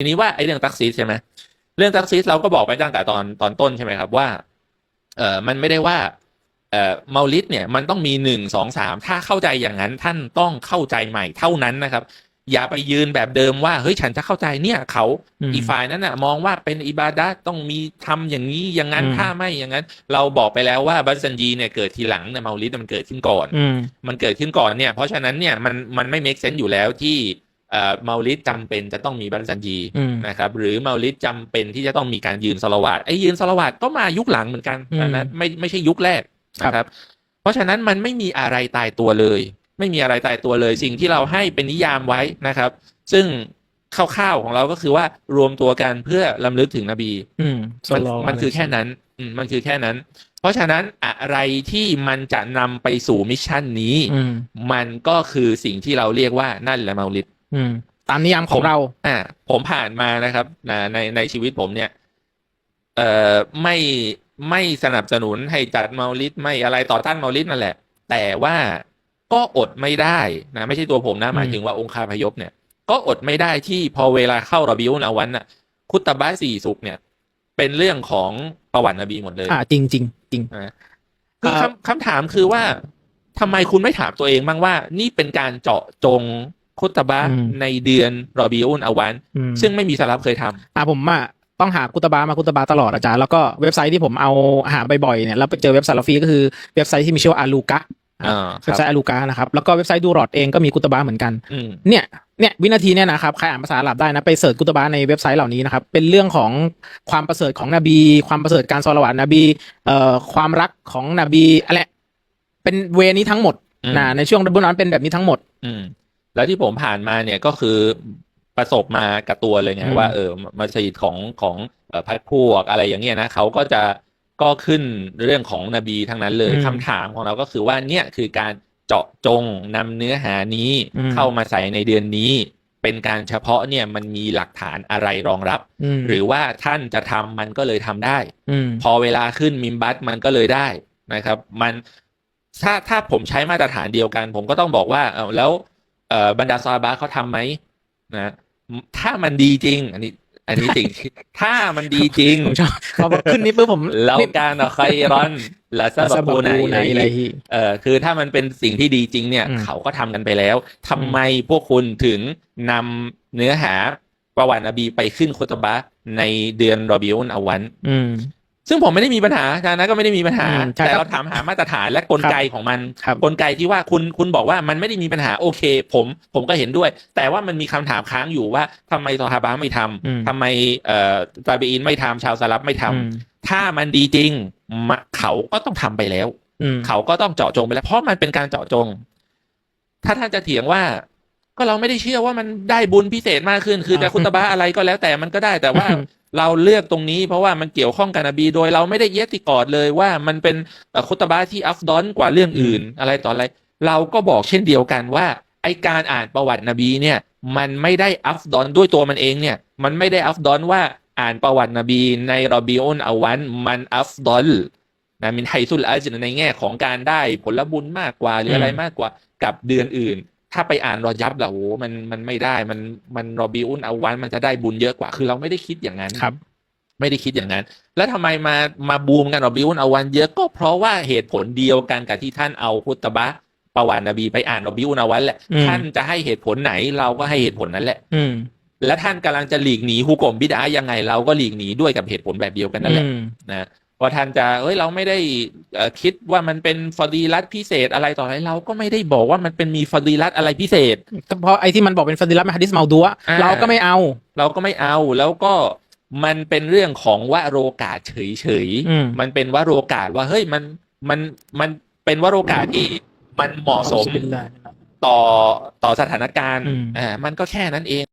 ทีนี้ว่าไอ้เรื่องตักซีสใช่ไหมเรื่องตักซีสเราก็บอกไปตั้งแต่ตอนตอนต้นใช่ไหมครับว่าเออมันไม่ได้ว่าเอ่อเมาลิดเนี่ยมันต้องมีหนึ่งสองสามถ้าเข้าใจอย่างนั้นท่านต้องเข้าใจใหม่เท่านั้นนะครับ อย่าไปยืนแบบเดิมว่าเฮ้ยฉันจะเข้าใจเนี่ยเขาอืมอีกฝ่ายนั้นน่ะ มองว่าเป็นอิบาดะห์ต้องมีทำอย่างนี้อย่างนั้นอืมถ้าไม่อย่างนั้น เราบอกไปแล้วว่าบัสซันยีเนี่ยเกิดทีหลังเนี่ยเมาลิดมันเกิดขึ้นก่อนอืมมันเกิดขึ้นก่อนเนี่ยเพราะฉะนั้นเนี่ยมันมันไม่ make sense อยู่แล้วที่ เอ่อเมาลิดจำเป็นจะต้องมีบัสซันยีอืมนะครับหรือเมาลิดจำเป็นที่จะต้องมีการยืนสลาวาตไอ้ยืนสลาวาตก็มายุคหลังเหมือนกันอืมอันนั้นไม่ไม่ใช่ยุคแรกครับนะครับ เพราะฉะนั้นมันไม่มีอะไรตายตัวเลย ไม่มีอะไรตายตัวเลยสิ่งที่เราให้เป็นนิยามไว้นะครับ ซึ่งคร่าวๆของเราก็คือว่ารวมตัวกันเพื่อลำลึกถึงนบีอืมมันสโลว์มันคือแค่นั้นอืมมันคือแค่นั้น เพราะฉะนั้นอะไรที่มันจะนำไปสู่มิชชั่นนี้อืมมันก็คือสิ่งที่เราเรียกว่านั่นแหละเมาลิด อืม ตามนิยามของเรา อ่า ผมผ่านมานะครับนะในในชีวิตผมเนี่ย เอ่อไม่ไม่สนับสนุนให้จัดเมาลิดไม่อะไรต่อต้านเมาลิดนั่นแหละ แต่ว่าก็อดไม่ได้นะไม่ใช่ตัวผมนะหมายถึงว่าองค์คาพยพเนี่ย ก็อดไม่ได้ที่พอเวลาเข้ารอบิอุนอาวันน่ะ คุตตะบะสี่สุกเนี่ย เป็นเรื่องของประวัตินบีหมดเลย อ่า จริงจริงจริงนะคือเอ่อคำคำถามคือว่าทำไมคุณไม่ถามตัวเองบ้างว่า นี่เป็นการเจาะจง คุตตะบะในเดือนรอบิอุนอาวันอืมซึ่งไม่มีสลับเคยทำอ่าผมอะต้องหากุตบามากุตบาตลอดอาจารย์ แล้วก็เว็บไซต์ที่ผมเอาหาบ่อยๆเนี่ยแล้วไปเจอเว็บไซต์ลาฟีก็คือเว็บไซต์ที่มีชื่อว่าอาลูกะอ่าคเว็รับบไซต์อาลูกะนะครับ แล้วก็เว็บไซต์ดูรอดเองก็มีกุตบาเหมือนกันอืมเนี่ยเนี่ยวินาทีเนี่ยนะครับใครอ่านภาษาอาหรับได้นะไปเสิร์ชกุตบาในเว็บไซต์เหล่านี้นะครับเป็นเรื่องของความประเสริฐของนบี ความประเสริฐการสละวาตนบีเอ่อความรักของนบีอะไรเป็นเวนี้ทั้งหมดอืมนะในช่วงรับบนั้นเป็นแบบนี้ทั้งหมดอืม แล้วที่ผมผ่านมาเนี่ยก็คือประสบมากับตัวเลยไงอืมว่าเออมัสยิดของของเอ่อพักพวกอะไรอย่างเงี้ยนะเขาก็จะก็ขึ้นเรื่องของนบีทั้งนั้นเลยคำถามของเราก็คือว่าเนี่ยคือการเจาะจงนำเนื้อหานี้เข้ามาใส่ในเดือนนี้ เป็นการเฉพาะเนี่ยมันมีหลักฐานอะไรรองรับอืมหรือว่าท่านจะทำมันก็เลยทำได้อืมพอเวลาขึ้นมิมบัตมันก็เลยได้นะครับ มันถ้าถ้าผมใช้มาตรฐานเดียวกัน ผมก็ต้องบอกว่าเอาแล้วเอ่อ บรรดาซาบะเขาทำไหมนะถ้ามันดีจริง อันนี้อันนี้จริง ถ้ามันดีจริงผมชอบพอขึ้นนี้ปุ๊บผมเราการเอาใครร้อนละซาซาบะบะปูปูไหนไหนอะไรที่เอ่อคือถ้ามันเป็นสิ่งที่ดีจริงเนี่ยอืมเขาก็ทำกันไปแล้วทำไมพวกคุณถึงนำเนื้อหาประวัตินบีไปขึ้นคุตบะห์ในเดือนรอบิอุนอาวันอืม ซึ่งผมไม่ได้มีปัญหาอาจารย์นะก็ไม่ได้มีปัญหา อืมใช่แต่ครับเราถามหามาตรฐานและกลไกของมัน ครับ กลไกที่ว่าคุณคุณบอกว่ามันไม่ได้มีปัญหาโอเค ผมผมก็เห็นด้วย แต่ว่ามันมีคำถามค้างอยู่ว่าทำไมซอฮาบะห์ไม่ทำอืม ทำไมเอ่อตาบีอินไม่ทำชาวสลับไม่ทำอืมถ้ามันดีจริงมะเขาก็ต้องทำไปแล้ว อืม เขาก็ต้องเจาะจงไปแล้ว เพราะมันเป็นการเจาะจง ถ้าท่านจะเถียงว่า ก็เราไม่ได้เชื่อว่ามันได้บุญพิเศษมากขึ้น คือจะอ่า คุตบะห์อะไรก็แล้วแต่มันก็ได้แต่ว่าอืม เราเลือกตรงนี้เพราะว่ามันเกี่ยวข้องกับนบี โดยเราไม่ได้เยติกอดเลยว่ามันเป็นคุตบะที่อัฟดอนกว่าเรื่องอื่นอะไรต่ออะไร เราก็บอกเช่นเดียวกันว่าไอการอ่านประวัตินบีเนี่ยมันไม่ได้อัฟดอนด้วยตัวมันเองเนี่ยมันไม่ได้อัฟดอนว่าอ่านประวัตินบี ในรอบิอุนอวันมันอัฟดอลนะมินไฮซุลอาจในแง่ของการได้ผลบุญมากกว่าหรืออะไรมากกว่ากับเดือนอื่น ถ้าไปอ่านรอยับล่ะโอ้มันมันไม่ได้มันมันรอบิอุนอาวันมันจะได้บุญเยอะกว่าคือเราไม่ได้คิดอย่างนั้นครับ ไม่ได้คิดอย่างนั้น แล้วทำไมมามาบูมกันรอบิอุนอาวันเยอะก็เพราะว่าเหตุผลเดียวกันกับที่ท่านเอาคุตบะห์ประวัตินบีไปอ่านรอบิอุนอาวันแหละอืมท่านจะให้เหตุผลไหนเราก็ให้เหตุผลนั้นแหละ อืมและท่านกำลังจะหลีกหนีฮุกมบิดายังไง เราก็หลีกหนีด้วยกับเหตุผลแบบเดียวกันนั่นแหละอืมนะ ว่าท่านจะเอ้ยเราไม่ได้เอ่อคิดว่ามันเป็นฟอดีลัตพิเศษอะไรต่ออะไรเราก็ไม่ได้บอกว่ามันเป็นมีฟอดีลัตอะไรพิเศษเพราะไอ้ที่มันบอกเป็นฟาดิลัตมะฮัดดิสเมาดัวอ่าเราก็ไม่เอา เราก็ไม่เอาแล้วก็มันเป็นเรื่องของวโรกาสเฉยอืมๆมันเป็นวโรกาสว่าเฮ้ยมันมันมันเป็นวโรกาสที่มันเหมาะสมต่อต่อสถานการณ์อืมอ่ามันก็แค่นั้นเอง